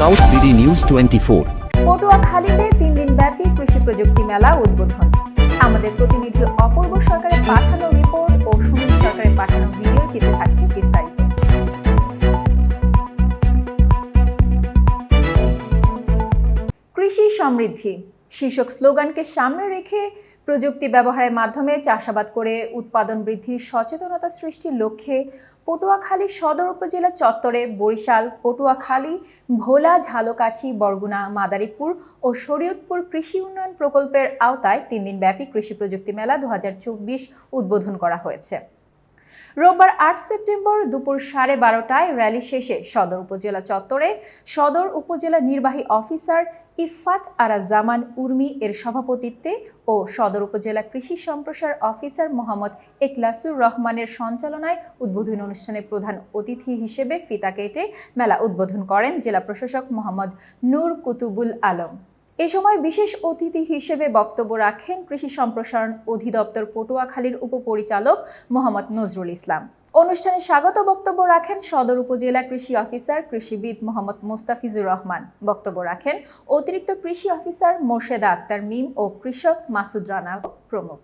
South BD news twenty four পটুয়াখালীতে তিন দিন ব্যাপী কৃষি প্রযুক্তি মেলা উদ্বোধন। আমাদের প্রতিনিধি অপূর্ব সরকারের পাঠানো রিপোর্ট ও সুনীল সরকারের পাঠানো ভিডিও চিত্রে থাকছে বিস্তারিত। কৃষি সমৃদ্ধি। শীর্ষক স্লোগানকে সামনে রেখে প্রযুক্তি ব্যবহারের মাধ্যমে চাষাবাদ করে উৎপাদন বৃদ্ধির সচেতনতা সৃষ্টির লক্ষ্যে পটুয়াখালী সদর উপজেলা চত্বরে বরিশাল, পটুয়াখালী, ভোলা, ঝালকাঠি, বরগুনা, মাদারীপুর ও শরীয়তপুর কৃষি উন্নয়ন প্রকল্পের আওতায় তিন দিনব্যাপী কৃষি প্রযুক্তি মেলা দু হাজার চব্বিশ উদ্বোধন করা হয়েছে। রোববার আট সেপ্টেম্বর দুপুর সাড়ে বারোটায় র্যালি শেষে সদর উপজেলা চত্বরে সদর উপজেলা নির্বাহী অফিসার ইফাত আরা জামান উর্মি এর সভাপতিত্বে ও সদর উপজেলা কৃষি সম্প্রসার অফিসার মোহাম্মদ একলাসুর রহমানের সঞ্চালনায় উদ্বোধনী অনুষ্ঠানে প্রধান অতিথি হিসেবে ফিতা কেটে মেলা উদ্বোধন করেন জেলা প্রশাসক মোহাম্মদ নূর কুতুবুল আলম। এ সময় বিশেষ অতিথি হিসেবে বক্তব্য রাখেন কৃষি সম্প্রসারণ অধিদপ্তর পটুয়াখালীর উপপরিচালক মোহাম্মদ নজরুল ইসলাম। অনুষ্ঠানে স্বাগত বক্তব্য রাখেন সদর উপজেলা কৃষি অফিসার কৃষিবিদ মোহাম্মদ মোস্তাফিজুর রহমান। বক্তব্য রাখেন অতিরিক্ত কৃষি অফিসার মোর্শেদা আক্তার মিম ও কৃষক মাসুদ রানা প্রমুখ।